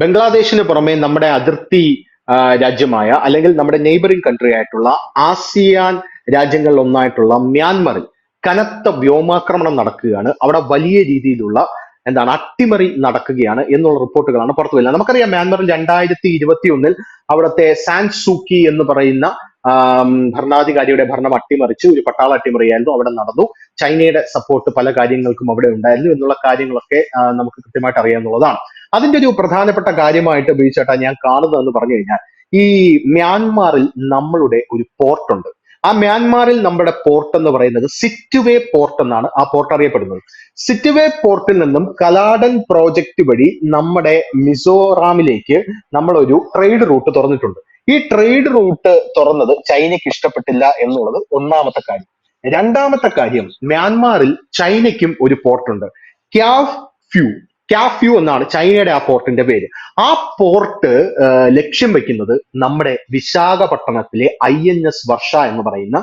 ബംഗ്ലാദേശിന് പുറമെ നമ്മുടെ അതിർത്തി രാജ്യമായ അല്ലെങ്കിൽ നമ്മുടെ നെയ്ബറിംഗ് കൺട്രി ആയിട്ടുള്ള ആസിയാൻ രാജ്യങ്ങളിൽ ഒന്നായിട്ടുള്ള മ്യാൻമറിൽ കനത്ത വ്യോമാക്രമണം നടക്കുകയാണ്. അവിടെ വലിയ രീതിയിലുള്ള എന്താണ് അട്ടിമറി നടക്കുകയാണ് എന്നുള്ള റിപ്പോർട്ടുകളാണ് പുറത്തു വരുന്നത്. നമുക്കറിയാം മ്യാൻമറിൽ രണ്ടായിരത്തി ഇരുപത്തി ഒന്നിൽ അവിടുത്തെ സാൻ സൂക്കി എന്ന് പറയുന്ന ഭരണാധികാരിയുടെ ഭരണം അട്ടിമറിച്ച്. ഒരു പട്ടാള അട്ടിമറിയായിരുന്നു. അവിടെ നടന്നു. ചൈനയുടെ സപ്പോർട്ട് പല കാര്യങ്ങൾക്കും അവിടെ ഉണ്ടായിരുന്നു എന്നുള്ള കാര്യങ്ങളൊക്കെ നമുക്ക് കൃത്യമായിട്ട് അറിയാവുന്നതാണ്. അതിന്റെ ഒരു പ്രധാനപ്പെട്ട കാര്യമായിട്ട് ബീച്ചേട്ടാ ഞാൻ കാണുന്നതെന്ന് പറഞ്ഞു കഴിഞ്ഞാൽ ഈ മ്യാൻമാറിൽ നമ്മളുടെ ഒരു പോർട്ടുണ്ട്. ആ മ്യാൻമാറിൽ നമ്മുടെ പോർട്ട് എന്ന് പറയുന്നത് സിറ്റുവേ പോർട്ട് എന്നാണ് ആ പോർട്ട് അറിയപ്പെടുന്നത്. സിറ്റുവേ പോർട്ടിൽ നിന്നും കലാടൻ പ്രോജക്റ്റ് വഴി നമ്മുടെ മിസോറാമിലേക്ക് നമ്മളൊരു ട്രേഡ് റൂട്ട് തുറന്നിട്ടുണ്ട്. ഈ ട്രേഡ് റൂട്ട് തുറന്നത് ചൈനയ്ക്ക് ഇഷ്ടപ്പെട്ടില്ല എന്നുള്ളത് ഒന്നാമത്തെ കാര്യം. രണ്ടാമത്തെ കാര്യം മ്യാൻമാറിൽ ചൈനയ്ക്കും ഒരു പോർട്ടുണ്ട് ക്യാഫ് ഫ്യൂ ക്യാഫ്യൂ എന്നാണ് ചൈനയുടെ ആ പോർട്ടിന്റെ പേര്. ആ പോർട്ട് ലക്ഷ്യം വെക്കുന്നത് നമ്മുടെ വിശാഖപട്ടണത്തിലെ ഐ എൻ എസ് വർഷ എന്ന് പറയുന്ന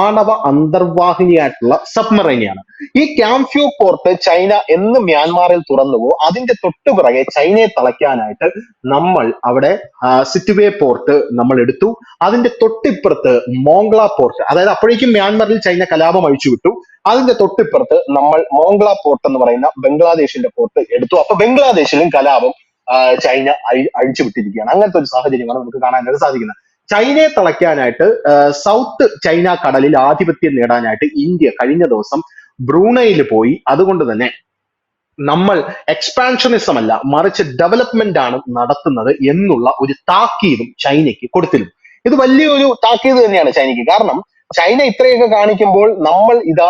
ആണവ അന്തർവാഹിനിയായിട്ടുള്ള സബ്മറൈനിയാണ്. ഈ ക്യാംഫ്യൂ പോർട്ട് ചൈന എന്ന് മ്യാൻമാറിൽ തുറന്നുവോ അതിന്റെ തൊട്ടുപിറകെ ചൈനയെ തളയ്ക്കാനായിട്ട് നമ്മൾ അവിടെ സിറ്റുവേ പോർട്ട് നമ്മൾ എടുത്തു. അതിന്റെ തൊട്ടിപ്പുറത്ത് മോംഗ്ല പോർട്ട് അതായത് അപ്പോഴേക്കും മ്യാൻമാറിൽ ചൈന കലാപം അഴിച്ചു വിട്ടു അതിന്റെ തൊട്ടിപ്പുറത്ത് നമ്മൾ മോംഗ്ല പോർട്ട് എന്ന് പറയുന്ന ബംഗ്ലാദേശിന്റെ പോർട്ട് എടുത്തു. അപ്പൊ ബംഗ്ലാദേശിലും കലാപം ചൈന അഴിച്ചു വിട്ടിരിക്കുകയാണ് അങ്ങനത്തെ ഒരു സാഹചര്യമാണ് നമുക്ക് കാണാനായിട്ട് സാധിക്കുന്നത്. ചൈനയെ തളയ്ക്കാനായിട്ട് സൗത്ത് ചൈന കടലിൽ ആധിപത്യം നേടാനായിട്ട് ഇന്ത്യ കഴിഞ്ഞ ദിവസം ബ്രൂണയിൽ പോയി. അതുകൊണ്ട് തന്നെ നമ്മൾ എക്സ്പാൻഷനിസം അല്ല മറിച്ച് ഡെവലപ്മെന്റ് ആണ് നടത്തുന്നത് എന്നുള്ള ഒരു താക്കീതും ചൈനയ്ക്ക് കൊടുത്തിരുന്നു. ഇത് വലിയൊരു താക്കീത് തന്നെയാണ് ചൈനയ്ക്ക്. കാരണം ചൈന ഇത്രയൊക്കെ കാണിക്കുമ്പോൾ നമ്മൾ ഇതാ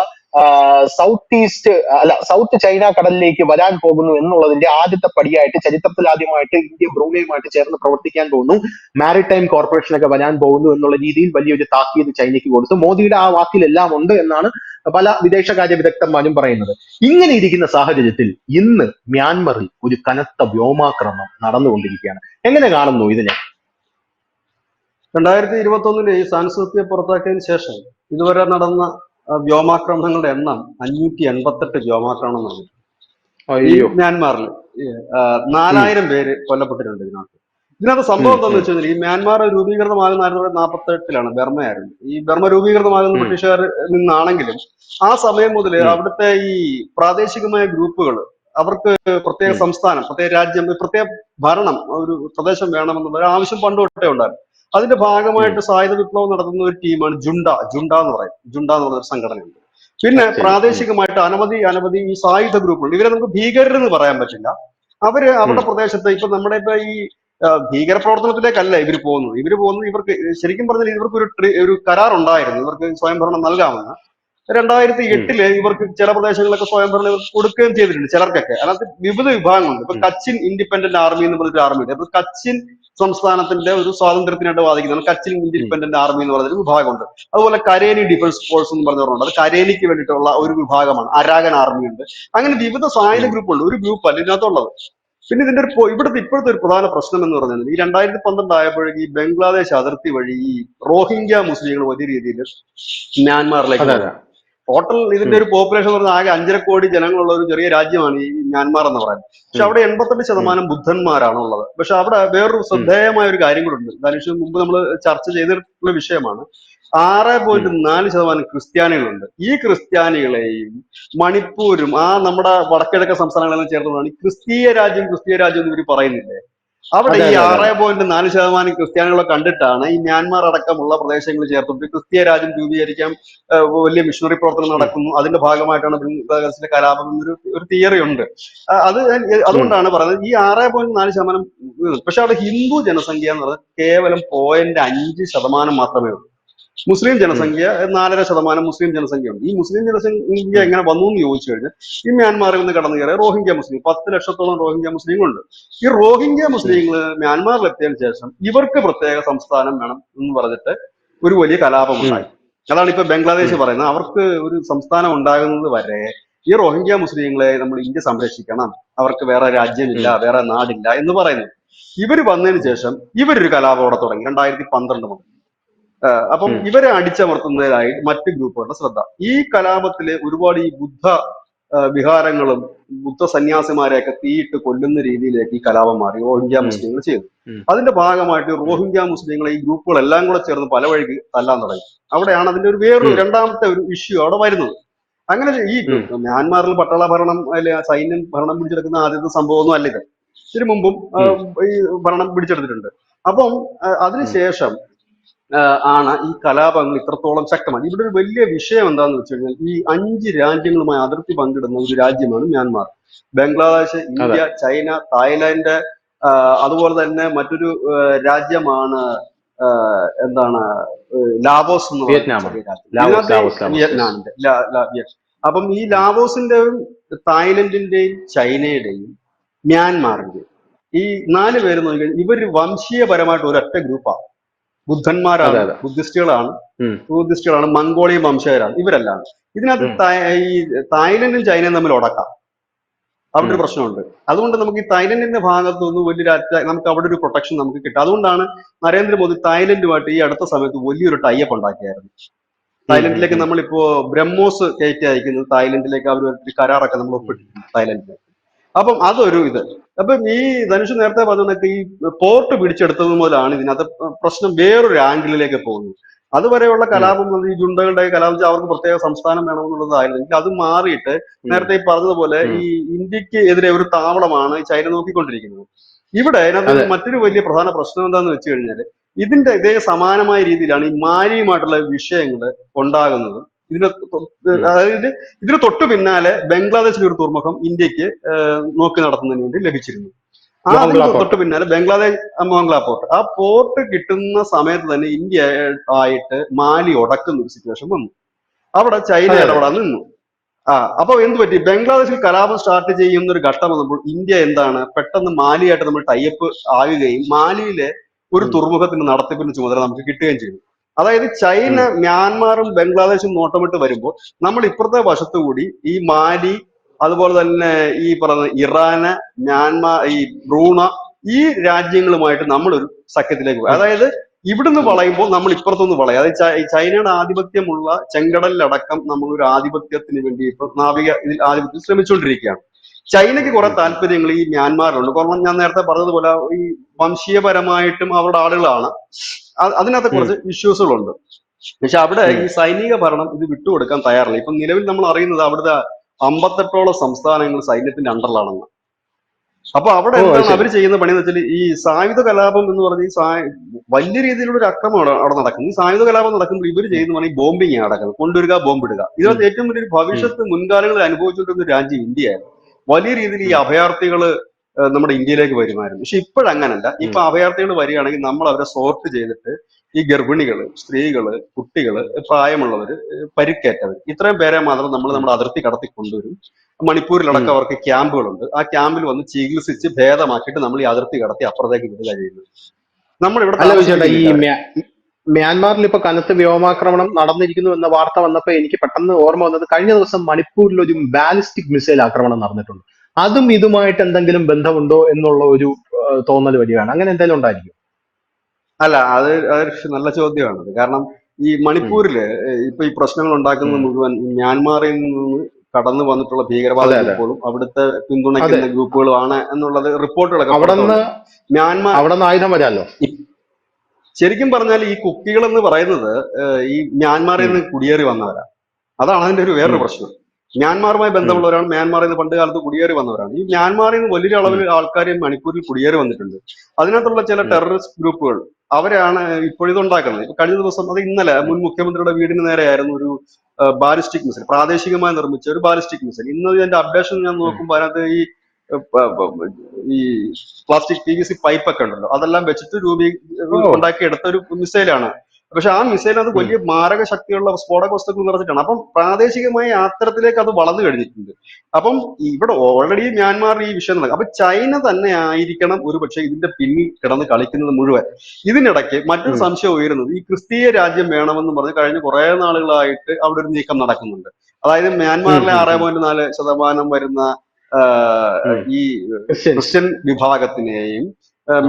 സൗത്ത് ഈസ്റ്റ് അല്ല സൗത്ത് ചൈന കടലിലേക്ക് വരാൻ പോകുന്നു എന്നുള്ളതിന്റെ ആദ്യത്തെ പടിയായിട്ട് ചരിത്രത്തിൽ ആദ്യമായിട്ട് ഇന്ത്യ ബ്രൂണയുമായിട്ട് ചേർന്ന് പ്രവർത്തിക്കാൻ പോകുന്നു. മാരിടൈം കോർപ്പറേഷൻ ഒക്കെ വരാൻ പോകുന്നു എന്നുള്ള രീതിയിൽ വലിയൊരു താക്കീത് ചൈനയ്ക്ക് കൊടുത്തു. മോദിയുടെ ആ വാക്കിലെല്ലാം ഉണ്ട് എന്നാണ് പല വിദേശകാര്യ വിദഗ്ധന്മാരും പറയുന്നത്. ഇങ്ങനെ ഇരിക്കുന്ന സാഹചര്യത്തിൽ ഇന്ന് മ്യാൻമറിൽ ഒരു കനത്ത വ്യോമാക്രമണം നടന്നുകൊണ്ടിരിക്കുകയാണ്. എങ്ങനെ കാണുന്നു ഇതിനെ? രണ്ടായിരത്തി ഇരുപത്തി ഒന്നിലെ ഈ സാൻസൂത്തിയെ പുറത്താക്കിയതിനു ശേഷം ഇതുവരെ നടന്ന വ്യോമാക്രമണങ്ങളുടെ എണ്ണം അഞ്ഞൂറ്റി എൺപത്തെട്ട് വ്യോമാക്രമണം നടന്നു. മ്യാൻമാറിൽ നാലായിരം പേര് കൊല്ലപ്പെട്ടിട്ടുണ്ട് ഇതിനകത്ത്. ഇതിനകത്ത് സംഭവം എന്താണെന്ന് വെച്ച് കഴിഞ്ഞാൽ ഈ മ്യാൻമാർ രൂപീകൃതമാകുന്ന ആയിരത്തി തൊള്ളായിരത്തി നാൽപ്പത്തി എട്ടിലാണ് ബർമയായിരുന്നു. ഈ ബർമ്മ രൂപീകൃതമാകുന്ന. ബ്രിട്ടീഷുകാർ നിന്നാണെങ്കിലും ആ സമയം മുതൽ. അവിടുത്തെ ഈ പ്രാദേശികമായ ഗ്രൂപ്പുകൾ അവർക്ക് പ്രത്യേക സംസ്ഥാനം പ്രത്യേക രാജ്യം പ്രത്യേക ഭരണം ഒരു പ്രദേശം വേണമെന്നുള്ള ഒരു ആവശ്യം പണ്ട് തൊട്ടേ ഉണ്ടായിരുന്നു. അതിന്റെ ഭാഗമായിട്ട് സായുധ വിപ്ലവം നടത്തുന്ന ഒരു ടീമാണ് ജുണ്ട. ജുണ്ട എന്ന് പറയും. ജുണ്ട എന്ന് പറയുന്ന ഒരു സംഘടനയുണ്ട്. പിന്നെ പ്രാദേശികമായിട്ട് അനവധി അനവധി ഈ സായുധ ഗ്രൂപ്പുകൾ ഇവരെ നമുക്ക് ഭീകരർ എന്ന് പറയാൻ പറ്റില്ല. അവർ അവരുടെ പ്രദേശത്ത് ഇപ്പൊ നമ്മുടെ ഇപ്പൊ ഈ ഭീകരപ്രവർത്തനത്തിലേക്കല്ല ഭീകര പ്രവർത്തനത്തിലേക്കല്ല ഇവർ പോകുന്നത്. ഇവർ പോകുന്നത് ഇവർക്ക് ശരിക്കും പറഞ്ഞാൽ ഇവർക്ക് ഒരു ഒരു കരാർ ഉണ്ടായിരുന്നു ഇവർക്ക് സ്വയംഭരണം നൽകാമെന്ന്. രണ്ടായിരത്തി എട്ടിൽ ഇവർക്ക് ചില പ്രദേശങ്ങളിലൊക്കെ സ്വയംഭരണം കൊടുക്കുകയും ചെയ്തിട്ടുണ്ട് ചിലർക്കൊക്കെ. അതിനകത്ത് വിവിധ വിഭാഗങ്ങളുണ്ട്. ഇപ്പൊ കച്ചിൻ ഇൻഡിപെൻഡന്റ് ആർമി എന്ന് പറഞ്ഞൊരു ആർമി ഉണ്ട്. അപ്പൊ കച്ചിൻ സംസ്ഥാനത്തിന്റെ ഒരു സ്വാതന്ത്ര്യത്തിനായിട്ട് വാദിക്കുന്നതാണ്. കച്ചിൻ ഇൻഡിപെൻഡന്റ് ആർമി എന്ന് പറഞ്ഞൊരു വിഭാഗമുണ്ട്. അതുപോലെ കരേനി ഡിഫൻസ് ഫോഴ്സ് എന്ന് പറഞ്ഞവരുണ്ട് അത് കരേനിക്ക് വേണ്ടിയിട്ടുള്ള ഒരു വിഭാഗമാണ്. അരാഗൻ ആർമി ഉണ്ട്. അങ്ങനെ വിവിധ സായുധ ഗ്രൂപ്പുണ്ട് ഒരു ഗ്രൂപ്പ് അല്ല ഇതിനകത്തുള്ളത്. പിന്നെ ഇതിന്റെ ഒരു ഇവിടുത്തെ ഇപ്പോഴത്തെ ഒരു പ്രധാന പ്രശ്നം എന്ന് പറഞ്ഞാൽ ഈ രണ്ടായിരത്തി പന്ത്രണ്ട് ആയപ്പോഴേക്ക് ഈ ബംഗ്ലാദേശ് അതിർത്തി വഴി ഈ റോഹിംഗ്യ മുസ്ലിങ്ങൾ വലിയ രീതിയിൽ മ്യാൻമാറിലേക്ക് ടോട്ടൽ ഇതിന്റെ ഒരു പോപ്പുലേഷൻ എന്ന് പറഞ്ഞാൽ ആകെ അഞ്ചര കോടി ജനങ്ങളുള്ള ഒരു ചെറിയ രാജ്യമാണ് ഈ മ്യാൻമാർ എന്ന് പറയുന്നത്. പക്ഷെ അവിടെ എൺപത്തെട്ട് ശതമാനം ബുദ്ധന്മാരാണ് ഉള്ളത് പക്ഷെ അവിടെ വേറൊരു ശ്രദ്ധേയമായ ഒരു കാര്യം കൂടെ ഉണ്ട്. ധനുഷ് മുമ്പ് നമ്മൾ ചർച്ച ചെയ്തിട്ടുള്ള വിഷയമാണ്. ആറ് പോയിന്റ് നാല് ശതമാനം ക്രിസ്ത്യാനികളുണ്ട്. ഈ ക്രിസ്ത്യാനികളെയും മണിപ്പൂരും ആ നമ്മുടെ വടക്കിഴക്കൻ സംസ്ഥാനങ്ങളെല്ലാം ചേർന്നതാണ് ക്രിസ്തീയ രാജ്യം ക്രിസ്തീയ രാജ്യം എന്ന് ഇവർ പറയുന്നില്ലേ? അവിടെ ഈ. ആറ് പോയിന്റ് നാല് ശതമാനം ക്രിസ്ത്യാനികളെ കണ്ടിട്ടാണ് ഈ മ്യാൻമാർ അടക്കമുള്ള പ്രദേശങ്ങൾ ചേർത്തിട്ട് ക്രിസ്തീയ രാജ്യം രൂപീകരിക്കാൻ വലിയ മിഷണറി പ്രവർത്തനം നടക്കുന്നു. അതിന്റെ ഭാഗമായിട്ടാണ് ബംഗ്ലാദേശിലെ കലാപം എന്നൊരു ഒരു തിയറി ഉണ്ട്. അത് അതുകൊണ്ടാണ് പറയുന്നത് ഈ ആറ് പോയിന്റ് നാല് ശതമാനം പക്ഷെ അവിടെ ഹിന്ദു ജനസംഖ്യ എന്ന് പറയുന്നത് കേവലം പോയിന്റ് അഞ്ച് ശതമാനം മാത്രമേ ഉള്ളൂ. മുസ്ലിം ജനസംഖ്യ നാലര ശതമാനം മുസ്ലിം ജനസംഖ്യ ഉണ്ട് ഈ മുസ്ലിം ജനസംഖ്യ എങ്ങനെ വന്നു എന്ന് ചോദിച്ചു കഴിഞ്ഞാൽ ഈ മ്യാൻമാറിൽ നിന്ന് കടന്നു കയറിയ റോഹിംഗ്യ മുസ്ലിം പത്ത് ലക്ഷത്തോളം റോഹിംഗ്യ മുസ്ലിങ്ങളുണ്ട്. ഈ റോഹിംഗ്യ മുസ്ലിങ്ങൾ മ്യാൻമാറിൽ എത്തിയതിനു ശേഷം ഇവർക്ക് പ്രത്യേക സംസ്ഥാനം വേണം എന്ന് പറഞ്ഞിട്ട് ഒരു വലിയ കലാപം ഉണ്ടായി. അതാണ് ഇപ്പൊ ബംഗ്ലാദേശ് പറയുന്നത്. അവർക്ക് ഒരു സംസ്ഥാനം ഉണ്ടാകുന്നത് വരെ ഈ റോഹിംഗ്യ മുസ്ലിങ്ങളെ നമ്മൾ ഇന്ത്യ സംരക്ഷിക്കണം. അവർക്ക് വേറെ രാജ്യമില്ല വേറെ നാടില്ല എന്ന് പറയുന്നത്. ഇവർ വന്നതിന് ശേഷം ഇവരൊരു കലാപം അവിടെ തുടങ്ങി. രണ്ടായിരത്തി പന്ത്രണ്ട് മുതൽ. അപ്പം ഇവരെ അടിച്ചമർത്തുന്നതിനായി മറ്റ് ഗ്രൂപ്പുകളുടെ ശ്രദ്ധ. ഈ കലാപത്തിൽ ഒരുപാട് ഈ ബുദ്ധ വിഹാരങ്ങളും ബുദ്ധ സന്യാസിമാരെയൊക്കെ തീയിട്ട് കൊല്ലുന്ന രീതിയിലേക്ക് ഈ കലാപം മാറി. റോഹിംഗ്യ. മുസ്ലിങ്ങൾ ചെയ്തു. അതിന്റെ ഭാഗമായിട്ട് റോഹിംഗ്യ മുസ്ലിങ്ങളെ ഈ ഗ്രൂപ്പുകളെല്ലാം കൂടെ ചേർന്ന് പല വഴിക്ക് തല്ലാൻ തുടങ്ങി. അവിടെയാണ് അതിന്റെ ഒരു വേറൊരു രണ്ടാമത്തെ ഒരു ഇഷ്യൂ അവിടെ വരുന്നത്. അങ്ങനെ ഈ. മ്യാൻമാറിൽ പട്ടാള ഭരണം അല്ലെ സൈന്യം ഭരണം പിടിച്ചെടുക്കുന്ന ആദ്യത്തെ സംഭവമൊന്നും അല്ല ഇത്. ഇതിനു മുമ്പും ഈ ഭരണം പിടിച്ചെടുത്തിട്ടുണ്ട്. അപ്പം അതിനുശേഷം ആണ് ഈ കലാപങ്ങൾ ഇത്രത്തോളം ശക്തമാണ്. ഇവിടെ ഒരു വലിയ വിഷയം എന്താണെന്ന് വെച്ച് കഴിഞ്ഞാൽ ഈ അഞ്ച് രാജ്യങ്ങളുമായി അതിർത്തി പങ്കിടുന്ന ഒരു രാജ്യമാണ് Myanmar. Bangladesh India China Thailand അതുപോലെ തന്നെ മറ്റൊരു രാജ്യമാണ് എന്താണ് ലാവോസ് എന്ന്. വിയറ്റ്നാമിന്റെ അപ്പം ഈ ലാവോസിന്റെയും തായ്ലൻഡിന്റെയും ചൈനയുടെയും മ്യാൻമാറിന്റെയും ഈ നാല് പേര് നോക്കി ഇവർ വംശീയപരമായിട്ട് ഒരൊറ്റ ഗ്രൂപ്പാണ് ബുദ്ധന്മാരാണ്. ബുദ്ധിസ്റ്റുകളാണ് ബുദ്ധിസ്റ്റുകളാണ് മംഗോളിയൻ വംശജരാണ് ഇവരെല്ലാം ഇതിനകത്ത് ഈ തായ്ലൻഡും ചൈനയും തമ്മിൽ ഉടക്കാം. അവിടെ ഒരു പ്രശ്നമുണ്ട്. അതുകൊണ്ട് നമുക്ക് ഈ തായ്ലൻഡിന്റെ ഭാഗത്തു നിന്ന് വലിയൊരു നമുക്ക് അവിടെ ഒരു പ്രൊട്ടക്ഷൻ നമുക്ക് കിട്ടും. അതുകൊണ്ടാണ് നരേന്ദ്രമോദി തായ്ലൻഡുമായിട്ട് ഈ അടുത്ത സമയത്ത് വലിയൊരു ടൈപ്പ് ഉണ്ടാക്കിയായിരുന്നു. തായ്ലൻഡിലേക്ക്. നമ്മളിപ്പോ ബ്രഹ്മോസ് കയറ്റി അയക്കുന്നത് തായ്ലൻഡിലേക്ക് അവർ ഒരു കരാറൊക്കെ നമ്മൾ ഒപ്പിട്ടിട്ടുണ്ട് തായ്ലൻഡിലേക്ക്. അപ്പം അതൊരു ഇത്. അപ്പം ഈ ധനുഷ് നേരത്തെ പറഞ്ഞതൊക്കെ ഈ പോർട്ട് പിടിച്ചെടുത്തത് മുതലാണ് ഇതിനകത്ത് പ്രശ്നം വേറൊരു ആംഗിളിലേക്ക് പോകുന്നത്. അതുവരെയുള്ള കലാപം ഈ ജുണ്ടകളുടെ കലാപം വെച്ചാൽ അവർക്ക് പ്രത്യേക സംസ്ഥാനം വേണമെന്നുള്ളതായിരുന്നെങ്കിൽ അത് മാറിയിട്ട് നേരത്തെ ഈ പറഞ്ഞതുപോലെ ഈ ഇന്ത്യയ്ക്ക് എതിരെ ഒരു താവളമാണ് ചൈന നോക്കിക്കൊണ്ടിരിക്കുന്നത്. ഇവിടെ അതിനകത്ത് മറ്റൊരു വലിയ പ്രധാന പ്രശ്നം എന്താണെന്ന് വെച്ച് കഴിഞ്ഞാൽ ഇതിന്റെ ഇതേ സമാനമായ രീതിയിലാണ് ഈ മാലിയുമായിട്ടുള്ള വിഷയങ്ങൾ ഉണ്ടാകുന്നത്. ഇതിന് അതായത് ഇതിന് തൊട്ടു പിന്നാലെ ബംഗ്ലാദേശിലെ ഒരു തുറമുഖം ഇന്ത്യയ്ക്ക് നോക്കി നടത്തുന്നതിന് വേണ്ടി ലഭിച്ചിരുന്നു. ആ അതിന് തൊട്ട് പിന്നാലെ ബംഗ്ലാദേശ് മോംഗ്ല പോർട്ട്. ആ പോർട്ട് കിട്ടുന്ന സമയത്ത് തന്നെ ഇന്ത്യ ആയിട്ട് മാലി ഉടക്കുന്ന ഒരു സിറ്റുവേഷൻ വന്നു. അവിടെ ചൈന. ഇടപെടാൻ നിന്നു. ആ അപ്പൊ എന്ത് പറ്റി? ബംഗ്ലാദേശിൽ കലാപം സ്റ്റാർട്ട് ചെയ്യുന്ന ഒരു ഘട്ടം വന്നപ്പോൾ ഇന്ത്യ എന്താണ്? പെട്ടെന്ന് മാലിയായിട്ട് നമ്മൾ ടൈപ്പ് ആകുകയും മാലിയിലെ ഒരു. തുറമുഖത്തിന്റെ നടത്തിപ്പിന് ചുമതല നമുക്ക് കിട്ടുകയും ചെയ്തു. അതായത് ചൈന മ്യാൻമാറും ബംഗ്ലാദേശും നോട്ടമിട്ട് വരുമ്പോൾ നമ്മൾ ഇപ്പുറത്തെ വശത്തു കൂടി ഈ മാലി അതുപോലെ തന്നെ ഈ പറഞ്ഞ ഇറാന് മ്യാൻമാർ ഈ ബ്രൂണ ഈ രാജ്യങ്ങളുമായിട്ട് നമ്മളൊരു സഖ്യത്തിലേക്ക് പോയി. അതായത് ഇവിടുന്ന് വളയുമ്പോൾ നമ്മൾ ഇപ്പുറത്തുനിന്ന് വളയും. അതായത് ചൈനയുടെ ആധിപത്യമുള്ള ചെങ്കടലിലടക്കം നമ്മൾ ഒരു ആധിപത്യത്തിന് വേണ്ടി ഇപ്പൊ നാവിക ഇതിൽ ആധിപത്യം ശ്രമിച്ചുകൊണ്ടിരിക്കുകയാണ്. ചൈനയ്ക്ക് കുറെ താല്പര്യങ്ങൾ ഈ മ്യാൻമാറിലുണ്ട് കാരണം ഞാൻ നേരത്തെ പറഞ്ഞതുപോലെ ഈ വംശീയപരമായിട്ടും അവരുടെ ആളുകളാണ്. അതിനകത്ത് കുറച്ച് ഇഷ്യൂസുകളുണ്ട് പക്ഷെ അവിടെ ഈ സൈനിക ഭരണം ഇത് വിട്ടുകൊടുക്കാൻ തയ്യാറില്ല. ഇപ്പൊ നിലവിൽ നമ്മൾ അറിയുന്നത് അവിടുത്തെ അമ്പത്തെട്ടോളം സംസ്ഥാനങ്ങൾ സൈന്യത്തിന്റെ അണ്ടറിലാണെന്ന് അപ്പൊ അവിടെ എന്താണ് അവർ ചെയ്യുന്ന പണി എന്ന് വെച്ചാൽ ഈ സായുധ കലാപം എന്ന് പറഞ്ഞ ഈ വലിയ രീതിയിലുള്ള ഒരു അക്രമം അവിടെ നടക്കുന്നത് ഈ സായുധ കലാപം നടക്കുമ്പോൾ ഇവർ ചെയ്യുന്ന പണി ബോംബിങ് ആണ് നടക്കുന്നത്. കൊണ്ടുവരിക ബോംബിടുക ഇതിനകത്ത് ഏറ്റവും വലിയൊരു ഭവിഷ്യത്ത് മുൻകാലങ്ങളിൽ അനുഭവിച്ചുകൊണ്ടിരുന്ന രാജ്യം ഇന്ത്യയായിരുന്നു വലിയ രീതിയിൽ ഈ അഭയാർത്ഥികൾ നമ്മുടെ ഇന്ത്യയിലേക്ക് വരുമായിരുന്നു. പക്ഷെ ഇപ്പോഴങ്ങനല്ല. ഇപ്പൊ അഭയാർത്ഥികൾ വരികയാണെങ്കിൽ നമ്മൾ അവരെ സോർട്ട് ചെയ്തിട്ട് ഈ ഗർഭിണികൾ സ്ത്രീകൾ കുട്ടികൾ പ്രായമുള്ളവര് പരിക്കേറ്റവർ ഇത്രയും പേരെ മാത്രം നമ്മൾ നമ്മുടെ അതിർത്തി കടത്തി കൊണ്ടുവരും. മണിപ്പൂരിലടക്കം അവർക്ക് ക്യാമ്പുകളുണ്ട്. ആ ക്യാമ്പിൽ വന്ന് ചികിത്സിച്ച് ഭേദമാക്കിയിട്ട് നമ്മൾ ഈ അതിർത്തി കടത്തി അപ്പുറത്തേക്ക് വിടുക ചെയ്യുന്നത്. നമ്മൾ ഇവിടെ ഈ മ്യാൻമാറിൽ ഇപ്പൊ കനത്ത വ്യോമാക്രമണം നടന്നിരിക്കുന്നു എന്ന വാർത്ത വന്നപ്പോ എനിക്ക് പെട്ടെന്ന് ഓർമ്മ വന്നത് കഴിഞ്ഞ ദിവസം മണിപ്പൂരിൽ ഒരു ബാലിസ്റ്റിക് മിസൈൽ ആക്രമണം നടന്നിട്ടുണ്ട്. അതും ഇതുമായിട്ട് എന്തെങ്കിലും ബന്ധമുണ്ടോ എന്നുള്ള ഒരു തോന്നൽ വരികയാണ്. അങ്ങനെ എന്തെങ്കിലും ഉണ്ടായിരിക്കും. അല്ല അത് നല്ല ചോദ്യമാണ്. കാരണം ഈ മണിപ്പൂരിൽ ഇപ്പൊ ഈ പ്രശ്നങ്ങൾ ഉണ്ടാക്കുന്നത്. മുഴുവൻ മ്യാൻമാറിൽ നിന്ന് കടന്നു വന്നിട്ടുള്ള ഭീകരവാദ അതെ, അതെ. അവിടുത്തെ പിന്തുണയ്ക്കുന്ന ഗ്രൂപ്പുകളും ആണ് എന്നുള്ളത് റിപ്പോർട്ടുകളൊക്കെ അവിടെ. മ്യാൻമാർ അവിടെ നിന്ന് ആയുധം വരാമല്ലോ ശരിക്കും പറഞ്ഞാൽ ഈ കുക്കികൾ എന്ന് പറയുന്നത് ഈ മ്യാൻമാറിൽ നിന്ന് കുടിയേറി വന്നവരാ. അതാണ് അതിന്റെ ഒരു വേറൊരു പ്രശ്നം. മ്യാൻമാറുമായി ബന്ധമുള്ളവരാണ്. മ്യാൻമാറിൽ നിന്ന് പണ്ട് കാലത്ത് കുടിയേറി വന്നവരാണ്. ഈ മ്യാൻമാറിൽ നിന്ന് വലിയ അളവിൽ ആൾക്കാർ മണിപ്പൂരിൽ കുടിയേറി വന്നിട്ടുണ്ട്. അതിനകത്തുള്ള ചില ടെററിസ്റ്റ് ഗ്രൂപ്പുകൾ അവരാണ് ഇപ്പോഴിത് ഉണ്ടാക്കുന്നത്. ഇപ്പൊ കഴിഞ്ഞ ദിവസം അത് ഇന്നലെ മുൻ മുഖ്യമന്ത്രിയുടെ വീടിന് നേരെയായിരുന്നു ഒരു ബാലിസ്റ്റിക് മിസൈൽ പ്രാദേശികമായി നിർമ്മിച്ച ഒരു ബാലിസ്റ്റിക് മിസൈൽ. ഇന്ന് ഇതിന്റെ അപ്ഡേഷൻ ഞാൻ നോക്കുമ്പോൾ അതിനകത്ത് ഈ ഈ plastic P V C pipe ഒക്കെ ഉണ്ടല്ലോ. അതെല്ലാം വെച്ചിട്ട് രൂപീ ഉണ്ടാക്കിയെടുത്ത ഉണ്ടാക്കി എടുത്ത ഒരു മിസൈലാണ്. പക്ഷെ ആ മിസൈലിനകത്ത് വലിയ മാരക ശക്തിയുള്ള സ്ഫോടക വസ്തുക്കൾ നിറച്ചിട്ടാണ്. അപ്പം പ്രാദേശികമായ അത്തരത്തിലേക്ക് അത് വളർന്നു കഴിഞ്ഞിട്ടുണ്ട്. അപ്പം ഇവിടെ ഓൾറെഡി മ്യാൻമാറിൽ ഈ വിഷയം നടക്കും. അപ്പൊ ചൈന തന്നെ ആയിരിക്കണം ഒരു പക്ഷേ ഇതിന്റെ പിന്നിൽ കിടന്ന് കളിക്കുന്നത് മുഴുവൻ. ഇതിനിടയ്ക്ക് മറ്റൊരു സംശയം ഉയരുന്നത്. ഈ ക്രിസ്തീയ രാജ്യം വേണമെന്ന് പറഞ്ഞ് കഴിഞ്ഞ കുറെ നാളുകളായിട്ട് അവിടെ ഒരു നീക്കം നടക്കുന്നുണ്ട്. അതായത് മ്യാൻമാറിലെ ആറ് പോയിന്റ് നാല് ശതമാനം വരുന്ന ഈ ക്രിസ്ത്യൻ വിഭാഗത്തിനെയും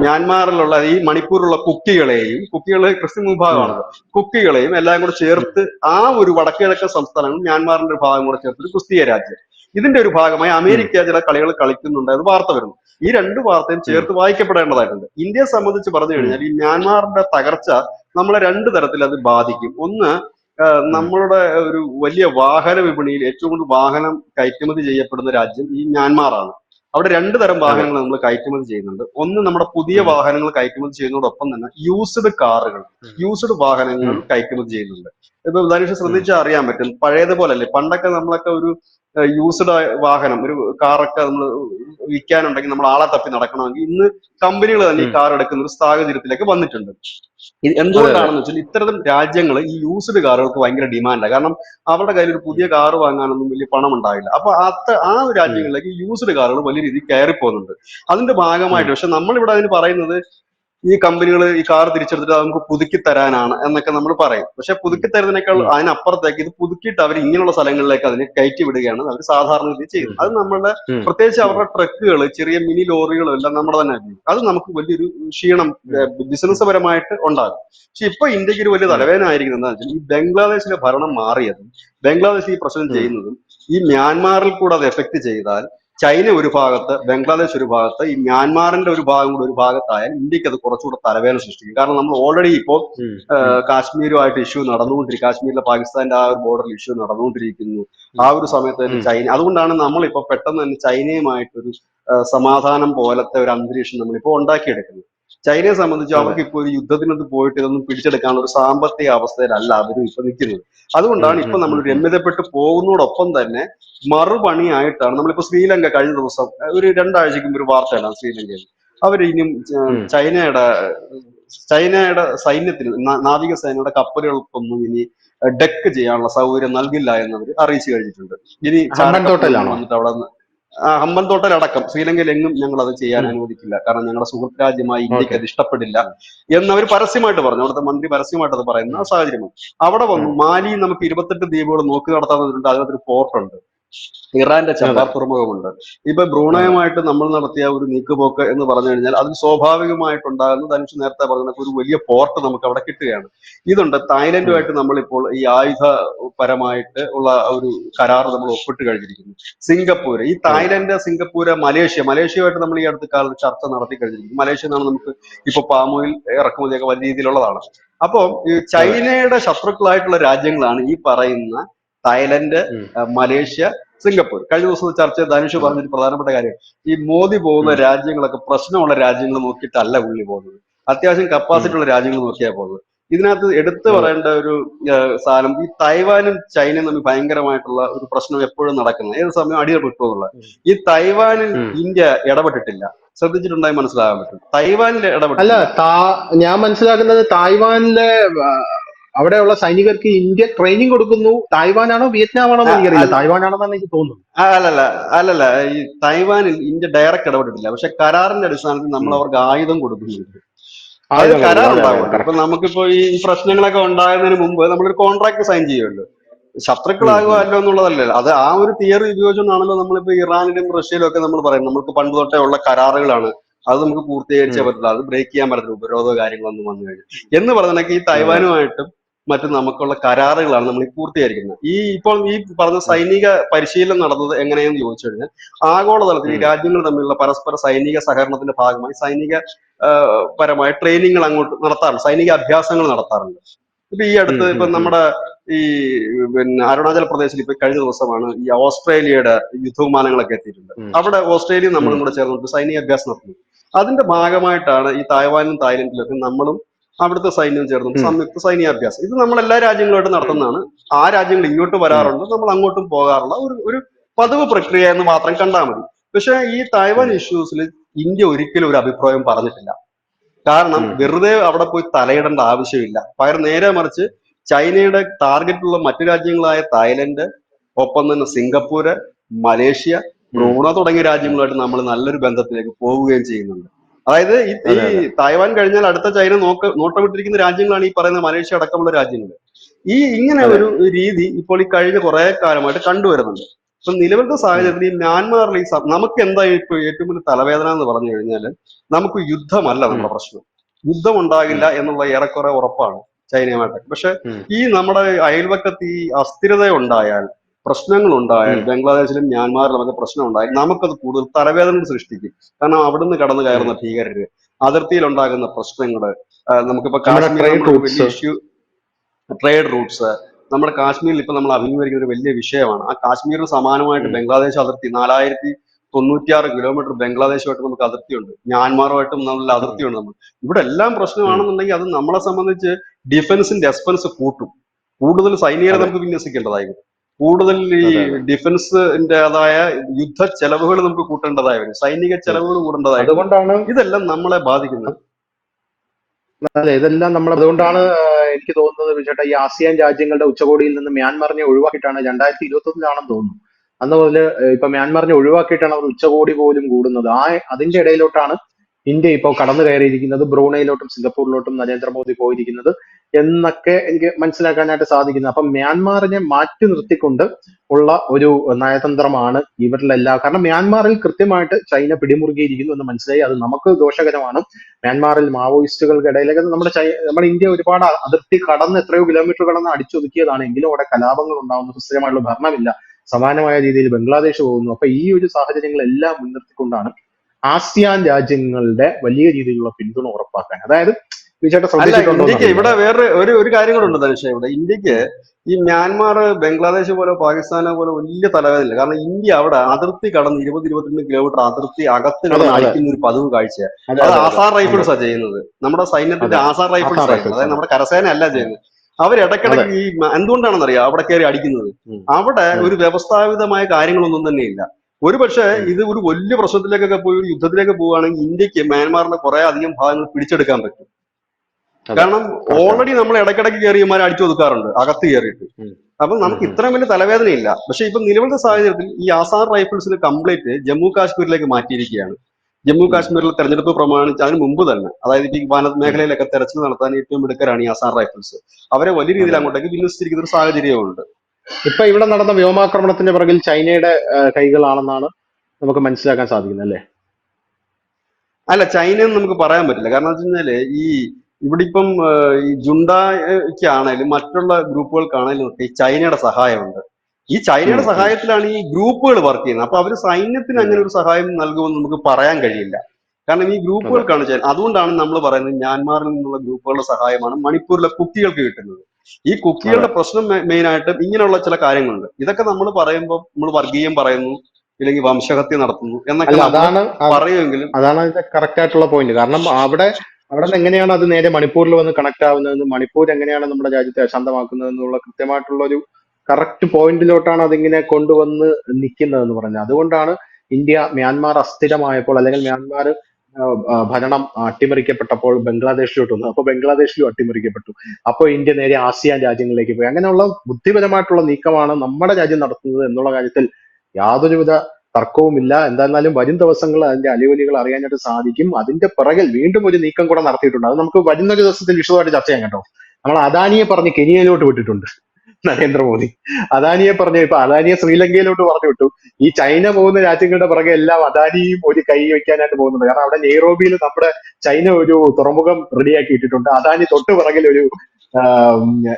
മ്യാൻമാറിലുള്ള ഈ മണിപ്പൂരിലുള്ള കുക്കികളെയും കുക്കികൾ ക്രിസ്ത്യൻ വിഭാഗമാണ് കുക്കികളെയും എല്ലാം കൂടെ ചേർത്ത് ആ ഒരു വടക്കിഴക്കൻ സംസ്ഥാനങ്ങൾ മ്യാൻമാറിന്റെ ഒരു ഭാഗം കൂടെ ചേർത്ത് ഒരു ക്രിസ്തീയ രാജ്യം. ഇതിന്റെ ഒരു ഭാഗമായി അമേരിക്ക ചില കളികൾ കളിക്കുന്നുണ്ട്. അത് വാർത്ത വരുന്നു. ഈ രണ്ട് വാർത്തയും ചേർത്ത് വായിക്കപ്പെടേണ്ടതായിട്ടുണ്ട്. ഇന്ത്യയെ സംബന്ധിച്ച് പറഞ്ഞു കഴിഞ്ഞാൽ ഈ മ്യാൻമാറിന്റെ തകർച്ച നമ്മളെ രണ്ട് തരത്തിൽ അത് ബാധിക്കും. ഒന്ന് നമ്മളുടെ ഒരു വലിയ വാഹന വിപണിയിൽ ഏറ്റവും കൂടുതൽ വാഹനം കയറ്റുമതി ചെയ്യപ്പെടുന്ന രാജ്യം ഈ മ്യാൻമാറാണ്. അവിടെ രണ്ട് തരം വാഹനങ്ങൾ നമ്മൾ കയറ്റുമതി ചെയ്യുന്നുണ്ട്. ഒന്ന് നമ്മുടെ പുതിയ. വാഹനങ്ങൾ കയറ്റുമതി ചെയ്യുന്നതോടൊപ്പം തന്നെ യൂസ്ഡ് കാറുകൾ യൂസ്ഡ് വാഹനങ്ങൾ കയറ്റുമതി ചെയ്യുന്നുണ്ട്. ഇപ്പൊ ഉദാഹരണം ശ്രദ്ധിച്ചാൽ അറിയാൻ പറ്റും. പഴയതുപോലെ അല്ലേ പണ്ടൊക്കെ നമ്മളൊക്കെ ഒരു യൂസ്ഡ് വാഹനം ഒരു കാറൊക്കെ നമ്മൾ വിൽക്കാനുണ്ടെങ്കിൽ നമ്മൾ ആളെ തപ്പി നടക്കണമെങ്കിൽ ഇന്ന് കമ്പനികൾ തന്നെ ഈ കാർ എടുക്കുന്ന ഒരു സാഹചര്യത്തിലേക്ക് വന്നിട്ടുണ്ട്. എന്തുകൊണ്ടാണെന്ന് വെച്ചാൽ ഇത്തരം രാജ്യങ്ങൾ ഈ യൂസ്ഡ് കാറുകൾക്ക് ഭയങ്കര ഡിമാൻഡാണ് കാരണം അവരുടെ കയ്യിൽ ഒരു പുതിയ കാർ വാങ്ങാനൊന്നും വലിയ പണം ഉണ്ടാവില്ല അപ്പൊ അത്ത ആ രാജ്യങ്ങളിലേക്ക് യൂസ്ഡ് കാറുകൾ വലിയ രീതിയിൽ കയറി പോകുന്നുണ്ട് അതിന്റെ ഭാഗമായിട്ട് പക്ഷെ നമ്മളിവിടെ അതിന് പറയുന്നത് ഈ കമ്പനികൾ ഈ കാർ തിരിച്ചെടുത്തിട്ട് നമുക്ക് പുതുക്കി തരാനാണ് എന്നൊക്കെ നമ്മൾ പറയും. പക്ഷെ പുതുക്കി തരുന്നതിനേക്കാൾ. അതിനപ്പുറത്തേക്ക് ഇത് പുതുക്കിയിട്ട് അവർ ഇങ്ങനെയുള്ള സ്ഥലങ്ങളിലേക്ക് അതിനെ കയറ്റി വിടുകയാണ് അവർ സാധാരണ രീതിയിൽ ചെയ്യുന്നത്. അത് നമ്മളുടെ ഉം. പ്രത്യേകിച്ച് അവരുടെ ട്രക്കുകൾ ചെറിയ മിനി ലോറികളും എല്ലാം നമ്മുടെ തന്നെ അത് നമുക്ക് വലിയൊരു ക്ഷീണം ബിസിനസ് പരമായിട്ട് ഉണ്ടാകും. പക്ഷെ ഇപ്പൊ ഇന്ത്യയ്ക്ക് ഒരു വലിയ തലവേദന ആയിരിക്കുന്നത് എന്താ വെച്ചാൽ ഈ ബംഗ്ലാദേശിലെ ഭരണം മാറിയതും ബംഗ്ലാദേശ് ഈ പ്രശ്നം ചെയ്യുന്നതും ഈ മ്യാൻമാറിൽ കൂടെ അത് എഫക്ട് ചെയ്താൽ ചൈന ഒരു ഭാഗത്ത് ബംഗ്ലാദേശ് ഒരു ഭാഗത്ത് ഈ മ്യാൻമാറിന്റെ ഒരു ഭാഗം കൂടെ ഒരു ഭാഗത്തായാൽ ഇന്ത്യയ്ക്ക് അത് കുറച്ചുകൂടെ തലവേദന സൃഷ്ടിക്കും. കാരണം നമ്മൾ ഓൾറെഡി ഇപ്പോൾ. കാശ്മീരുമായിട്ട് ഇഷ്യൂ നടന്നുകൊണ്ടിരിക്കും കാശ്മീരിലെ പാകിസ്ഥാന്റെ ആ ഒരു ബോർഡറിൽ ഇഷ്യൂ നടന്നുകൊണ്ടിരിക്കുന്നു. ആ ഒരു സമയത്ത് തന്നെ ചൈന. അതുകൊണ്ടാണ് നമ്മളിപ്പോ പെട്ടെന്ന് തന്നെ ചൈനയുമായിട്ടൊരു സമാധാനം പോലത്തെ ഒരു അന്തരീക്ഷം നമ്മളിപ്പോ ഉണ്ടാക്കിയെടുക്കുന്നത്. ചൈനയെ സംബന്ധിച്ച് അവർക്ക് ഇപ്പോൾ ഒരു യുദ്ധത്തിനകത്ത് പോയിട്ട് ഇതൊന്നും പിടിച്ചെടുക്കാനുള്ള ഒരു സാമ്പത്തിക അവസ്ഥയിലല്ല അവരും ഇപ്പൊ നിൽക്കുന്നത് അതുകൊണ്ടാണ് ഇപ്പൊ നമ്മൾ. രമ്യതപ്പെട്ട് പോകുന്നതോടൊപ്പം തന്നെ മറുപണിയായിട്ടാണ് നമ്മളിപ്പോ ശ്രീലങ്ക കഴിഞ്ഞ ദിവസം ഒരു രണ്ടാഴ്ചക്ക് ഒരു വാർത്തയാണ് ശ്രീലങ്കയിൽ അവർ ഇനിയും. ചൈനയുടെ ചൈനയുടെ സൈന്യത്തിന് നാവിക സേനയുടെ കപ്പലുകൾക്കൊന്നും ഇനി ഡെക്ക് ചെയ്യാനുള്ള സൗകര്യം നൽകില്ല എന്നവർ അറിയിച്ചു കഴിഞ്ഞിട്ടുണ്ട് ഇനി? വന്നിട്ട് അവിടെ ആ, ശ്രീലങ്കയിൽ എങ്ങും ഞങ്ങൾ അത് ചെയ്യാൻ. അനുവദിക്കില്ല. കാരണം ഞങ്ങളുടെ സുഹൃത്ത് രാജ്യമായി ഇന്ത്യയ്ക്ക്. അത് ഇഷ്ടപ്പെടില്ല എന്നവർ പരസ്യമായിട്ട് പറഞ്ഞു. അവിടുത്തെ മന്ത്രി പരസ്യമായിട്ട് അത് പറയുന്ന സാഹചര്യമാണ്. അവിടെ വന്നു. മാലി നമുക്ക് ഇരുപത്തെട്ട് ദ്വീപുകൾ നോക്കി നടത്താൻ അതിനകത്തൊരു പോർട്ടുണ്ട് ഇറാന്റെ ചബാർ തുറമുഖമുണ്ട് ഇപ്പൊ ബ്രൂണയുമായിട്ട് നമ്മൾ നടത്തിയ ഒരു നീക്കുപോക്ക് എന്ന് പറഞ്ഞു കഴിഞ്ഞാൽ അതിന് സ്വാഭാവികമായിട്ടുണ്ടാകുന്ന ധനുഷ് നേരത്തെ പറഞ്ഞ ഒരു വലിയ പോർട്ട് നമുക്ക് അവിടെ കിട്ടുകയാണ്. ഇതുണ്ട്. തായ്ലൻഡുമായിട്ട് നമ്മളിപ്പോൾ ഈ ആയുധപരമായിട്ട് ഉള്ള ഒരു കരാർ നമ്മൾ ഒപ്പിട്ട് കഴിഞ്ഞിരിക്കുന്നു. സിംഗപ്പൂർ ഈ തായ്ലൻഡ് സിംഗപ്പൂര് മലേഷ്യ. മലേഷ്യയുമായിട്ട് നമ്മൾ ഈ അടുത്ത കാലത്ത് ചർച്ച നടത്തി കഴിഞ്ഞിരിക്കുന്നു. മലേഷ്യ നിന്നാണ് നമുക്ക് ഇപ്പൊ പാമോയിൽ ഇറക്കുമതിയൊക്കെ വലിയ രീതിയിലുള്ളതാണ്. അപ്പോൾ ഈ ചൈനയുടെ ശത്രുക്കളായിട്ടുള്ള രാജ്യങ്ങളാണ് ഈ പറയുന്ന തായ്ലൻഡ് മലേഷ്യ സിംഗപ്പൂർ. കഴിഞ്ഞ ദിവസം ചർച്ച ധനുഷ് പറഞ്ഞൊരു പ്രധാനപ്പെട്ട കാര്യം ഈ മോദി പോകുന്ന രാജ്യങ്ങളൊക്കെ പ്രശ്നമുള്ള രാജ്യങ്ങൾ നോക്കിയിട്ടല്ല ഉള്ളി പോകുന്നത്. അത്യാവശ്യം കപ്പാസിറ്റി ഉള്ള രാജ്യങ്ങൾ നോക്കിയാൽ പോകുന്നത്. ഇതിനകത്ത് എടുത്തു പറയേണ്ട ഒരു സാധനം ഈ തൈവാനും ചൈനയും തമ്മിൽ ഭയങ്കരമായിട്ടുള്ള ഒരു പ്രശ്നം എപ്പോഴും നടക്കുന്നത്. ഏത് സമയം അടിയപ്പെട്ടു എന്നുള്ള ഉം. ഈ തൈവാനിൽ ഇന്ത്യ ഇടപെട്ടിട്ടില്ല. ശ്രദ്ധിച്ചിട്ടുണ്ടായി മനസ്സിലാകാൻ പറ്റും. തൈവാനിൽ അല്ല ഇടപെട്ടില്ല താ ഞാൻ മനസ്സിലാക്കുന്നത് തായ്വാനിലെ അവിടെയുള്ള സൈനികർക്ക് ഇന്ത്യ ട്രെയിനിങ് കൊടുക്കുന്നു. തായ്വാനാണോ വിയറ്റ്നാമാണോ എന്ന് എനിക്കറിയില്ല. തായ്വാൻ തായ്വാനാണെന്നാണ് എനിക്ക് തോന്നുന്നത്. അല്ലല്ല അല്ലല്ല. ഈ തായ്വാനിൽ ഇന്ത്യ ഡയറക്റ്റ് ഇടപെട്ടിട്ടില്ല. പക്ഷെ കരാറിന്റെ അടിസ്ഥാനത്തിൽ നമ്മൾ അവർക്ക് ആയുധം കൊടുക്കുന്നുണ്ട്. അത് അതെ, ഉണ്ടാവുമല്ലോ. നമുക്കിപ്പോ ഈ പ്രശ്നങ്ങളൊക്കെ ഉണ്ടായതിനു മുമ്പ് നമ്മളൊരു കോൺട്രാക്ട് സൈൻ ചെയ്യുമല്ലോ. ശത്രുക്കളാകുക അല്ലോ എന്നുള്ളതല്ലല്ലോ അത് ആ ഒരു തിയറി ഉപയോഗിച്ചുകൊണ്ടാണല്ലോ നമ്മളിപ്പോ ഇറാനിലും റഷ്യയിലും ഒക്കെ നമ്മൾ പറയുന്നത്. നമുക്ക് പണ്ട് തൊട്ടേ ഉള്ള കരാറുകളാണ്. അത് നമുക്ക് പൂർത്തീകരിച്ചേ. പറ്റില്ല അത് ബ്രേക്ക് ചെയ്യാൻ പറ്റില്ല ഉപരോധ കാര്യങ്ങളൊന്നും വന്നു കഴിഞ്ഞു എന്ന് പറഞ്ഞാൽ ഈ തൈവാനുമായിട്ടും മറ്റും നമുക്കുള്ള കരാറുകളാണ് നമ്മൾ പൂർത്തീകരിക്കുന്നത്. ഈ ഇപ്പോൾ ഈ പറഞ്ഞ സൈനിക പരിശീലനം നടന്നത് എങ്ങനെയെന്ന് ചോദിച്ചു കഴിഞ്ഞാൽ ആഗോളതലത്തിൽ ഈ രാജ്യങ്ങൾ തമ്മിലുള്ള പരസ്പര സൈനിക സഹകരണത്തിന്റെ ഭാഗമായി സൈനിക പരമായ ട്രെയിനിങ്ങൾ അങ്ങോട്ട് നടത്താറുണ്ട്. സൈനിക അഭ്യാസങ്ങൾ നടത്താറുണ്ട്. ഇപ്പൊ ഈ അടുത്ത് ഇപ്പൊ നമ്മുടെ ഈ പിന്നെ അരുണാചൽ പ്രദേശിൽ ഇപ്പൊ കഴിഞ്ഞ ദിവസമാണ് ഈ ഓസ്ട്രേലിയയുടെ യുദ്ധവിമാനങ്ങളൊക്കെ എത്തിയിട്ടുണ്ട്. അവിടെ ഓസ്ട്രേലിയ നമ്മളും. കൂടെ ചേർന്നിട്ട് സൈനിക അഭ്യാസം നടത്തുന്നു. അതിന്റെ ഭാഗമായിട്ടാണ് ഈ തായ്വാനും തായ്ലൻഡിലൊക്കെ നമ്മളും അവിടുത്തെ സൈന്യം ചേർന്നു. സംയുക്ത സൈനികാഭ്യാസം ഇത് നമ്മൾ എല്ലാ രാജ്യങ്ങളുമായിട്ട് നടത്തുന്നതാണ്. ആ രാജ്യങ്ങൾ ഇങ്ങോട്ട് വരാറുണ്ട്. നമ്മൾ അങ്ങോട്ടും പോകാറുള്ള ഒരു ഒരു പതിവ് പ്രക്രിയ എന്ന് മാത്രം കണ്ടാൽ മതി. പക്ഷെ ഈ തായ്വാൻ ഇഷ്യൂസിൽ ഇന്ത്യ ഒരിക്കലും ഒരു അഭിപ്രായം പറഞ്ഞിട്ടില്ല. കാരണം വെറുതെ അവിടെ പോയി തലയിടേണ്ട ആവശ്യമില്ല. പകരം നേരെ മറിച്ച് ചൈനയുടെ ടാർഗറ്റിലുള്ള മറ്റു രാജ്യങ്ങളായ തായ്ലൻഡ് ഒപ്പം തന്നെ സിംഗപ്പൂര് മലേഷ്യ ബ്രൂണ തുടങ്ങിയ രാജ്യങ്ങളുമായിട്ട് നമ്മൾ നല്ലൊരു ബന്ധത്തിലേക്ക് പോവുകയും ചെയ്യുന്നുണ്ട്. അതായത് ഈ തായ്വാൻ കഴിഞ്ഞാൽ അടുത്ത ചൈന നോക്ക നോട്ടമിട്ടിരിക്കുന്ന രാജ്യങ്ങളാണ് ഈ പറയുന്ന മലേഷ്യ അടക്കമുള്ള രാജ്യങ്ങൾ ഈ ഇങ്ങനെ ഒരു രീതി ഇപ്പോൾ ഈ കഴിഞ്ഞ കുറെ കാലമായിട്ട് കണ്ടുവരുന്നുണ്ട്. ഇപ്പൊ നിലവിലത്തെ സാഹചര്യത്തിൽ ഈ മ്യാൻമാറിൽ ഈ നമുക്ക് എന്താ ഇപ്പൊ ഏറ്റവും വലിയ തലവേദന എന്ന് പറഞ്ഞു കഴിഞ്ഞാൽ നമുക്ക് യുദ്ധമല്ല നമ്മുടെ പ്രശ്നം. യുദ്ധം ഉണ്ടാകില്ല എന്നുള്ള ഏറെക്കുറെ ഉറപ്പാണ് ചൈനയുമായിട്ട്. പക്ഷെ. ഈ നമ്മുടെ അയൽവക്കത്ത് ഈ അസ്ഥിരത ഉണ്ടായാൽ പ്രശ്നങ്ങൾ ഉണ്ടായാൽ ബംഗ്ലാദേശിലും മ്യാൻമാറിലും ഒക്കെ പ്രശ്നം ഉണ്ടായാൽ നമുക്കത് കൂടുതൽ തലവേദന സൃഷ്ടിക്കും. കാരണം അവിടുന്ന് കടന്നു കയറുന്ന ഭീകരര് അതിർത്തിയിൽ ഉണ്ടാകുന്ന പ്രശ്നങ്ങൾ നമുക്കിപ്പോ കാശ്മീർ. ഇഷ്യൂ ട്രേഡ് റൂട്ട്സ് നമ്മുടെ കാശ്മീരിൽ ഇപ്പൊ നമ്മൾ അഭിമുഖീകരിക്കുന്ന ഒരു വലിയ വിഷയമാണ്. ആ കാശ്മീരിന് സമാനമായിട്ട് ബംഗ്ലാദേശ് അതിർത്തി നാലായിരത്തി തൊണ്ണൂറ്റിയാറ് കിലോമീറ്റർ ബംഗ്ലാദേശുമായിട്ട് നമുക്ക് അതിർത്തിയുണ്ട്. മ്യാൻമാറുമായിട്ടും നല്ല അതിർത്തിയുണ്ട് നമ്മൾ. ഇവിടെ എല്ലാം പ്രശ്നമാണെന്നുണ്ടെങ്കിൽ അത് നമ്മളെ സംബന്ധിച്ച് ഡിഫൻസിന്റെ എക്സ്പെൻസ് കൂട്ടും. കൂടുതൽ സൈനികരെ. നമുക്ക് വിന്യസിക്കേണ്ടതായി വരും. കൂടുതൽ ഈ. ഡിഫൻസിന്റേതായ യുദ്ധ ചെലവുകൾ നമുക്ക് കൂട്ടേണ്ടതായി വരും സൈനിക ചെലവുകൾ കൂടേണ്ടതായി അതുകൊണ്ടാണ് ഇതെല്ലാം നമ്മളെ ബാധിക്കുന്നത്. അതെ ഇതെല്ലാം നമ്മൾ അതുകൊണ്ടാണ് എനിക്ക് തോന്നുന്നത് വിചേട്ടാ ഈ ആസിയാൻ രാജ്യങ്ങളുടെ ഉച്ചകോടിയിൽ നിന്ന് മ്യാൻമറിനെ ഒഴിവാക്കിയിട്ടാണ് രണ്ടായിരത്തി ഇരുപത്തി ഒന്നിലാണെന്ന് തോന്നുന്നു. അന്ന് മുതൽ ഇപ്പൊ മ്യാൻമറിനെ ഒഴിവാക്കിയിട്ടാണ് അവർ ഉച്ചകോടി പോലും കൂടുന്നത്. ആ അതിന്റെ ഇടയിലോട്ടാണ് ഇന്ത്യ ഇപ്പോൾ കടന്നു കയറിയിരിക്കുന്നത് ബ്രൂണയിലോട്ടും സിംഗപ്പൂരിലോട്ടും നരേന്ദ്രമോദി പോയിരിക്കുന്നത്. എന്നൊക്കെ എനിക്ക് മനസ്സിലാക്കാനായിട്ട് സാധിക്കുന്നത് അപ്പം മ്യാൻമാറിനെ മാറ്റി നിർത്തിക്കൊണ്ട് ഉള്ള ഒരു നയതന്ത്രമാണ് ഇവരിലെല്ലാം കാരണം മ്യാൻമാറിൽ കൃത്യമായിട്ട് ചൈന പിടിമുറുകിയിരിക്കുന്നു എന്ന് മനസ്സിലായി. അത് നമുക്ക് ദോഷകരമാണ്. മ്യാൻമാറിൽ മാവോയിസ്റ്റുകൾക്ക് ഇടയിലേക്ക് നമ്മുടെ നമ്മുടെ ഇന്ത്യ ഒരുപാട് അതിർത്തി കടന്ന് എത്രയോ കിലോമീറ്റർ കടന്ന് അടിച്ചൊതുക്കിയതാണ്. എങ്കിലും അവിടെ കലാപങ്ങൾ ഉണ്ടാവുന്ന സുസ്ഥിരമായിട്ടുള്ള ഭരണമില്ല. സമാനമായ രീതിയിൽ ബംഗ്ലാദേശ് പോകുന്നു. അപ്പൊ ഈ ഒരു സാഹചര്യങ്ങളെല്ലാം മുൻനിർത്തിക്കൊണ്ടാണ് ആസിയാൻ രാജ്യങ്ങളുടെ വലിയ രീതിയിലുള്ള പിന്തുണ ഉറപ്പാക്കാൻ. അതായത് അല്ല ഇന്ത്യയ്ക്ക് ഇവിടെ വേറെ ഒരു ഒരു കാര്യം കൂടെ ഉണ്ട് തനുഷ ഇവിടെ ഇന്ത്യയ്ക്ക് ഈ മ്യാൻമാർ ബംഗ്ലാദേശ് പോലെ പാകിസ്ഥാനെ പോലെ വലിയ തലവേദനയില്ല. കാരണം ഇന്ത്യ അവിടെ അതിർത്തി കടന്ന് ഇരുപത് ഇരുപത്തിരണ്ട് കിലോമീറ്റർ അതിർത്തി അകത്ത് കടന്ന് അടിക്കുന്ന ഒരു പതിവ് കാഴ്ച അത് ആസാർ റൈഫിൾസാ ചെയ്യുന്നത്. നമ്മുടെ സൈന്യത്തിന്റെ ആസാർ റൈഫിൾസ് അതായത് നമ്മുടെ കരസേന അല്ല ചെയ്യുന്നത്. അവർ ഈ എന്തുകൊണ്ടാണെന്ന് എന്തുകൊണ്ടാണെന്നറിയാം അവിടെ കയറി അടിക്കുന്നത്. അവിടെ. ഒരു വ്യവസ്ഥാപിതമായ കാര്യങ്ങളൊന്നും തന്നെ ഇല്ല. ഒരു പക്ഷേ ഇത് ഒരു വലിയ പ്രശ്നത്തിലേക്കൊക്കെ പോയി ഒരു യുദ്ധത്തിലേക്ക് പോവുകയാണെങ്കിൽ ഇന്ത്യയ്ക്ക് മ്യാൻമാറിന്റെ കുറെ അധികം ഭാഗങ്ങൾ പിടിച്ചെടുക്കാൻ പറ്റും. കാരണം ഓൾറെഡി നമ്മൾ ഇടയ്ക്കിടയ്ക്ക് കയറിയമാർ അടിച്ചു ഒതുക്കാറുണ്ട് അകത്ത് കയറിയിട്ട്. അപ്പൊ നമുക്ക്. ഇത്രയും വലിയ തലവേദനയില്ല. പക്ഷെ ഇപ്പൊ നിലവിലത്തെ സാഹചര്യത്തിൽ ഈ ആസാർ റൈഫിൾസിന് കംപ്ലീറ്റ് ജമ്മു കാശ്മീരിലേക്ക് മാറ്റിയിരിക്കുകയാണ്. ജമ്മു കാശ്മീരിൽ തെരഞ്ഞെടുപ്പ് പ്രമാണിച്ച് അതിന് മുമ്പ് തന്നെ അതായത് ഈ വന മേഖലയിലൊക്കെ തെരച്ചിൽ നടത്താൻ ഏറ്റവും മിടുക്കരാണ് ഈ ആസാർ റൈഫിൾസ്. അവരെ വലിയ രീതിയിൽ അങ്ങോട്ടേക്ക് വിന്യസിച്ചിരിക്കുന്ന ഒരു സാഹചര്യമുണ്ട് ഇപ്പൊ ഇവിടെ നടന്ന വ്യോമാക്രമണത്തിന്റെ പിറകിൽ ചൈനയുടെ കൈകളാണെന്നാണ് നമുക്ക് മനസ്സിലാക്കാൻ സാധിക്കുന്നത് അല്ലേ? അല്ല ചൈന എന്ന് നമുക്ക് പറയാൻ പറ്റില്ല. കാരണം വെച്ച് കഴിഞ്ഞാൽ ഈ ഇവിടെ ഇപ്പം ഈ ജുണ്ടായ്ക്കാണേലും മറ്റുള്ള ഗ്രൂപ്പുകൾക്കാണേലും ഒക്കെ ഈ ചൈനയുടെ സഹായമുണ്ട്. ഈ ചൈനയുടെ. സഹായത്തിലാണ് ഈ ഗ്രൂപ്പുകൾ വർക്ക് ചെയ്യുന്നത്. അപ്പൊ അവർ സൈന്യത്തിന് അങ്ങനെ ഒരു സഹായം നൽകുമെന്ന് നമുക്ക് പറയാൻ കഴിയില്ല. കാരണം ഈ ഗ്രൂപ്പുകൾക്കാണ് ചൈന അതുകൊണ്ടാണ് നമ്മൾ പറയുന്നത് മ്യാൻമാറിൽ നിന്നുള്ള ഗ്രൂപ്പുകളുടെ സഹായമാണ് മണിപ്പൂരിലെ കുക്കികൾക്ക് കിട്ടുന്നത്. ഈ കുക്കികളുടെ പ്രശ്നം മെയിൻ ആയിട്ട് ഇങ്ങനെയുള്ള ചില കാര്യങ്ങളുണ്ട്. ഇതൊക്കെ നമ്മൾ പറയുമ്പോൾ നമ്മൾ വർഗീയം പറയുന്നു ഇല്ലെങ്കിൽ വംശഹത്യ നടത്തുന്നു എന്നൊക്കെ അതാണ് പറയുമെങ്കിലും അതാണ് കറക്റ്റ് ആയിട്ടുള്ള പോയിന്റ് കാരണം അവിടെ അവിടെ നിന്ന് എങ്ങനെയാണ് അത് നേരെ മണിപ്പൂരിൽ വന്ന് കണക്ട് ആവുന്നത് മണിപ്പൂർ എങ്ങനെയാണ് നമ്മുടെ രാജ്യത്തെ അശാന്തമാക്കുന്നത് എന്നുള്ള കൃത്യമായിട്ടുള്ള ഒരു കറക്റ്റ് പോയിന്റിലോട്ടാണ് അതിങ്ങനെ കൊണ്ടുവന്ന് നിൽക്കുന്നതെന്ന് പറഞ്ഞത്. അതുകൊണ്ടാണ് ഇന്ത്യ മ്യാൻമാർ അസ്ഥിരമായപ്പോൾ അല്ലെങ്കിൽ മ്യാൻമാർ ഭരണം അട്ടിമറിക്കപ്പെട്ടപ്പോൾ ബംഗ്ലാദേശിലോട്ട് വന്നു അപ്പോൾ ബംഗ്ലാദേശിലും അട്ടിമറിക്കപ്പെട്ടു. അപ്പോൾ ഇന്ത്യ നേരെ ആസിയാൻ രാജ്യങ്ങളിലേക്ക് പോയി. അങ്ങനെയുള്ള ബുദ്ധിപരമായിട്ടുള്ള നീക്കമാണ് നമ്മുടെ രാജ്യം നടത്തുന്നത് എന്നുള്ള കാര്യത്തിൽ യാതൊരുവിധ തർക്കവുമില്ല. എന്തായിരുന്നാലും വരും ദിവസങ്ങളിൽ അതിന്റെ അലിവലികൾ അറിയാനായിട്ട് സാധിക്കും. അതിന്റെ പിറകിൽ വീണ്ടും ഒരു നീക്കം കൂടെ നടത്തിയിട്ടുണ്ട്. അത് നമുക്ക് വരുന്ന ഒരു ദിവസത്തിൽ വിശദമായിട്ട് ചർച്ച ചെയ്യാം കേട്ടോ. നമ്മൾ അദാനിയെ പറഞ്ഞ് കെനിയയിലോട്ട് വിട്ടിട്ടുണ്ട് നരേന്ദ്രമോദി. അദാനിയെ പറഞ്ഞു ഇപ്പൊ അദാനിയെ ശ്രീലങ്കയിലോട്ട് പറഞ്ഞു വിട്ടു. ഈ ചൈന പോകുന്ന രാജ്യങ്ങളുടെ പുറകെ എല്ലാം അദാനിയും ഒരു കൈ വെക്കാനായിട്ട് പോകുന്നുണ്ട്. കാരണം അവിടെ നെയ്റോബിയിൽ നമ്മുടെ ചൈന ഒരു തുറമുഖം റെഡിയാക്കി ഇട്ടിട്ടുണ്ട് അദാനി തൊട്ട് പിറകിൽ ഒരു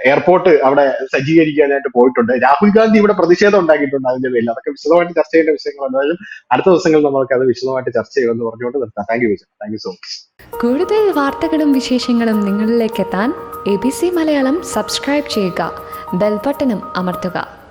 എയർപോർട്ട് അവിടെ സജ്ജീകരിക്കാനായിട്ട് പോയിട്ടുണ്ട്. രാഹുൽ ഗാന്ധി ഇവിടെ പ്രതിഷേധം ഉണ്ടാക്കിയിട്ടുണ്ട് അതിന്റെ പേരിൽ. അതൊക്കെ വിശദമായിട്ട് ചർച്ച ചെയ്യേണ്ട വിഷയങ്ങൾ എന്തായാലും അടുത്ത ദിവസങ്ങളിൽ നമുക്ക് അത് വിശദമായിട്ട് ചർച്ച ചെയ്യുമെന്ന് പറഞ്ഞുകൊണ്ട് നിർത്താം. Thank you thank you so much കൂടുതൽ വാർത്തകളും വിശേഷങ്ങളും നിങ്ങളിലേക്ക് എത്താൻ A B C Malayalam subscribe ചെയ്യുക. ബെൽബട്ടനും അമർത്തുക.